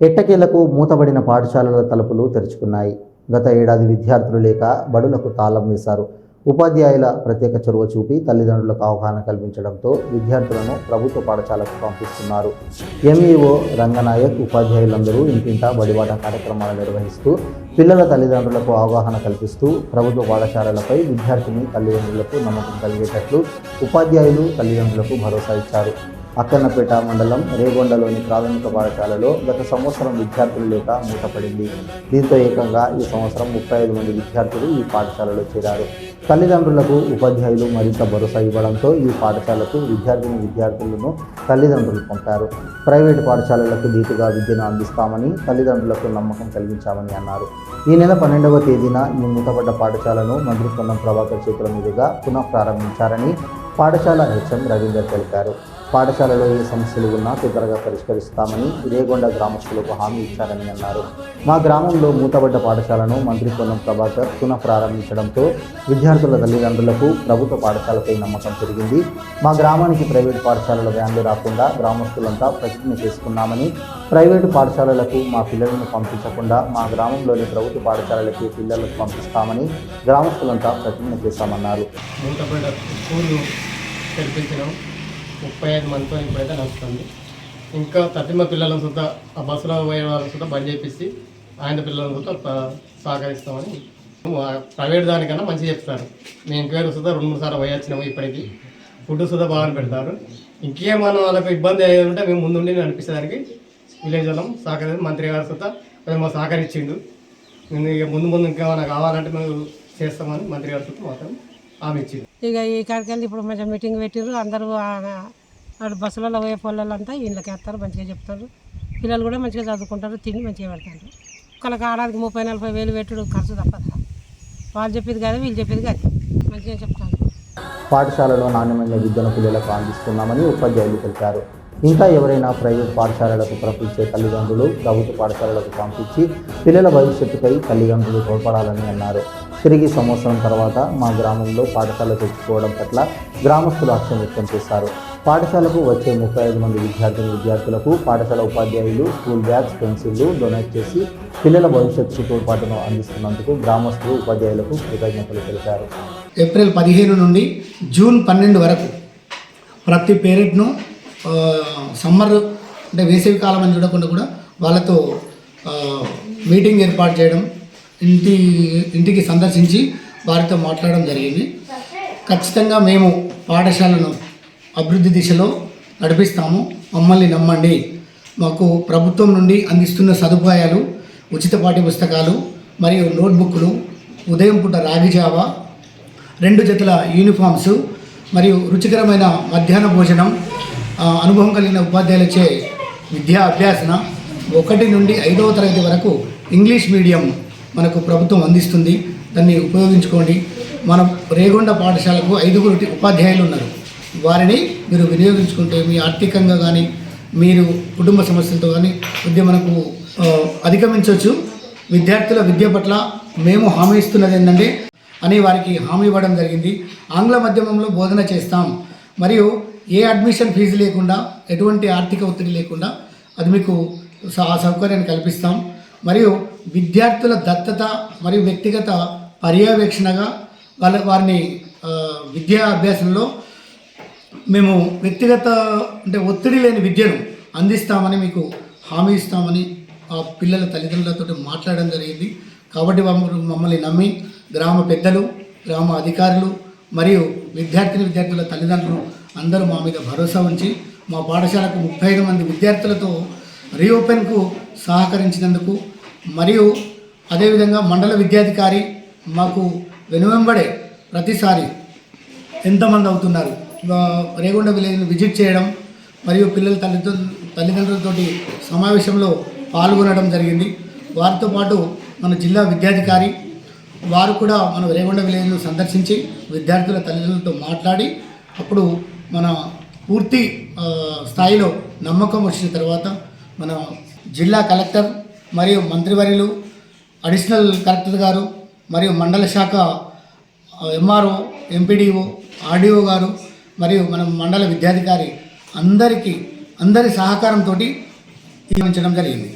ఎట్టకేలకు మూతబడిన పాఠశాలల తలుపులు తెరుచుకున్నాయి. గత ఏడాది విద్యార్థులు లేక బడులకు తాళం వేశారు. ఉపాధ్యాయుల ప్రత్యేక చొరవ చూపి తల్లిదండ్రులకు అవగాహన కల్పించడంతో విద్యార్థులను ప్రభుత్వ పాఠశాలకు పంపిస్తున్నారు. ఎంఈఓ రంగనాయక్ ఉపాధ్యాయులందరూ ఇంటింటా బడివాట కార్యక్రమాలు నిర్వహిస్తూ పిల్లల తల్లిదండ్రులకు అవగాహన కల్పిస్తూ ప్రభుత్వ పాఠశాలలపై విద్యార్థిని తల్లిదండ్రులకు నమ్మకం కలిగేటట్లు ఉపాధ్యాయులు తల్లిదండ్రులకు భరోసా ఇచ్చారు. అక్కన్నపేట మండలం రేగొండలోని ప్రాథమిక పాఠశాలలో గత సంవత్సరం విద్యార్థులు లేక మూతపడింది. దీంతో ఏకంగా ఈ సంవత్సరం ముప్పై ఐదు మంది విద్యార్థులు ఈ పాఠశాలలో చేరారు. తల్లిదండ్రులకు ఉపాధ్యాయులు మరింత భరోసా ఇవ్వడంతో ఈ పాఠశాలకు విద్యార్థిని విద్యార్థులను తల్లిదండ్రులు పంపారు. ప్రైవేటు పాఠశాలలకు ధీటుగా విద్యను అందిస్తామని తల్లిదండ్రులకు నమ్మకం కలిగించామని అన్నారు. ఈ నెల పన్నెండవ తేదీన ఈ మూతపడ్డ పాఠశాలను మంత్రి పొన్నం ప్రభాకర్ చేతుల మీదుగా పునః ప్రారంభించారని పాఠశాల హెచ్ఎం రవీందర్ తెలిపారు. పాఠశాలలో ఏ సమస్యలు ఉన్నా తొందరగా పరిష్కరిస్తామని రేగొండ గ్రామస్తులకు హామీ ఇచ్చారని అన్నారు. మా గ్రామంలో మూతబడ్డ పాఠశాలను మంత్రి పొన్నం ప్రభాకర్ పునః ప్రారంభించడంతో విద్యార్థుల తల్లిదండ్రులకు ప్రభుత్వ పాఠశాలపై నమ్మకం పెరిగింది. మా గ్రామానికి ప్రైవేటు పాఠశాలల వ్యాన్లు రాకుండా గ్రామస్తులంతా ప్రతిజ్ఞ చేసుకున్నామని ప్రైవేటు పాఠశాలలకు మా పిల్లలను పంపించకుండా మా గ్రామంలోని ప్రభుత్వ పాఠశాలలకి పిల్లలకు పంపిస్తామని గ్రామస్తులంతా ప్రతిజ్ఞ చేశామన్నారు. స్కూళ్ళు తెరిపించడం ముప్పై ఐదు మందితో ఇప్పుడైతే నడుస్తుంది. ఇంకా తట్టిమ పిల్లలను సుద్ధా ఆ బస్సులో పోయే వాళ్ళని సుద్ధా బంద్ చేపిస్తే ఆయన పిల్లలను సుద్ధా సహకరిస్తామని ప్రైవేట్ దానికన్నా మంచిగా చెప్తారు. మేము ఇంకేరు సుద్ధా రెండు మూడు సార్లు పోయొచ్చినాము ఇప్పటికి. ఫుడ్ సుద్ధా బాగా పెడతారు. ఇంకేమన్నా వాళ్ళకి ఇబ్బంది అయ్యేది ఉంటే మేము ముందుండి నడిపించడానికి విలేజ్ వాళ్ళం సహకరి మంత్రి గారు సుద్ధా కొంచెం మాకు సహకరించిండు. నేను ఇక ముందు ముందు ఇంకేమైనా కావాలంటే మేము చేస్తామని మంత్రి గారు మాత్రం హామీ ఇచ్చిండు. ఇక ఈ వెళ్ళి ఇప్పుడు మంచిగా మీటింగ్ పెట్టిర్రు. అందరూ ఆ- బస్సులలో పోయే పొలాలంతా ఇళ్ళకి వేస్తారు మంచిగా చెప్తారు. పిల్లలు కూడా మంచిగా చదువుకుంటారు తిండి మంచిగా పెడతారు. ఒకళ్ళకి ఆడాదికి ముప్పై నలభై వేలు పెట్టుడు ఖర్చు తప్పదు. వాళ్ళు చెప్పేది కాదు వీళ్ళు చెప్పేది కాదు. మంచిగా చెప్తారు. పాఠశాలలో నాణ్యమైన విద్యను పిల్లలకు అందిస్తున్నామని ఉపాధ్యాయులు తెలిపారు. ఇంకా ఎవరైనా ప్రైవేట్ పాఠశాలలకు పంపించే తల్లిదండ్రులు ప్రభుత్వ పాఠశాలలకు పంపించి పిల్లల భవిష్యత్తుపై తల్లిదండ్రులు తోడ్పడాలని అన్నారు. తిరిగి సంవత్సరం తర్వాత మా గ్రామంలో పాఠశాల తెచ్చుకోవడం పట్ల గ్రామస్తులు హర్షం వ్యక్తం చేశారు. పాఠశాలకు వచ్చే ముప్పై ఐదు మంది విద్యార్థిని విద్యార్థులకు పాఠశాల ఉపాధ్యాయులు స్కూల్ బ్యాగ్స్ పెన్సిళ్ళు డొనేట్ చేసి పిల్లల భవిష్యత్తు తోడ్పాటును అందిస్తున్నందుకు గ్రామస్తులు ఉపాధ్యాయులకు కృతజ్ఞతలు తెలిపారు. ఏప్రిల్ పదిహేను నుండి జూన్ పన్నెండు వరకు ప్రతి పేరెంట్ను సమ్మర్ అంటే వేసవి కాలం అని చూడకుండా కూడా వాళ్ళతో మీటింగ్ ఏర్పాటు చేయడం ఇంటి ఇంటికి సందర్శించి వారితో మాట్లాడడం జరిగింది. ఖచ్చితంగా మేము పాఠశాలను అభివృద్ధి దిశలో నడిపిస్తాము. మమ్మల్ని నమ్మండి. మాకు ప్రభుత్వం నుండి అందిస్తున్న సదుపాయాలు ఉచిత పాఠ్య పుస్తకాలు మరియు నోట్బుక్లు ఉదయం పూట రాగి జావా రెండు జతల యూనిఫామ్స్ మరియు రుచికరమైన మధ్యాహ్న భోజనం అనుభవం కలిగిన ఉపాధ్యాయులచే విద్యా అభ్యాసన ఒకటి నుండి ఐదవ తరగతి వరకు ఇంగ్లీష్ మీడియం మనకు ప్రభుత్వం అందిస్తుంది. దాన్ని ఉపయోగించుకోండి. మన రేగొండ పాఠశాలకు ఐదుగురు ఉపాధ్యాయులు ఉన్నారు. వారిని మీరు వినియోగించుకుంటే మీ ఆర్థికంగా కానీ మీరు కుటుంబ సమస్యలతో కానీ విద్య మనకు అధిగమించవచ్చు విద్యార్థుల విద్య పట్ల మేము హామీ ఇస్తున్నది ఏంటంటే అని వారికి హామీ ఇవ్వడం జరిగింది. ఆంగ్ల మాధ్యమంలో బోధన చేస్తాం. మరియు ఏ అడ్మిషన్ ఫీజు లేకుండా ఎటువంటి ఆర్థిక ఒత్తిడి లేకుండా అది మీకు ఆ సౌకర్యాన్ని కల్పిస్తాం. మరియు విద్యార్థుల దత్తత మరియు వ్యక్తిగత పర్యవేక్షణగా వాళ్ళ వారిని విద్యా అభ్యాసంలో మేము వ్యక్తిగత అంటే ఒత్తిడి లేని విద్యను అందిస్తామని మీకు హామీ ఇస్తామని ఆ పిల్లల తల్లిదండ్రులతో మాట్లాడడం జరిగింది. కాబట్టి మమ్మల్ని నమ్మి గ్రామ పెద్దలు గ్రామ అధికారులు మరియు విద్యార్థిని విద్యార్థుల తల్లిదండ్రులు అందరూ మా మీద భరోసా ఉంచి మా పాఠశాలకు ముప్పై ఐదు మంది విద్యార్థులతో రీఓపెన్కు సహకరించినందుకు మరియు అదేవిధంగా మండల విద్యాధికారి మాకు వెనువెంబడే ప్రతిసారి ఎంతమంది అవుతున్నారు? రేగొండ విలేజ్ని విజిట్ చేయడం మరియు పిల్లల తల్లితో తల్లిదండ్రులతోటి సమావేశంలో పాల్గొనడం జరిగింది. వారితో పాటు మన జిల్లా విద్యాధికారి వారు కూడా మన రేగొండ విలేజ్ను సందర్శించి విద్యార్థుల తల్లిదండ్రులతో మాట్లాడి అప్పుడు మన పూర్తి స్థాయిలో నమ్మకం వచ్చిన తర్వాత మన జిల్లా కలెక్టర్ మరియు మంత్రివర్యులు అడిషనల్ కలెక్టర్ గారు మరియు మండల శాఖ ఎంఆర్ఓ ఎంపీడీఓ ఆర్డీఓ గారు మరియు మన మండల విద్యాధికారి అందరికీ అందరి సహకారంతో జరిగింది.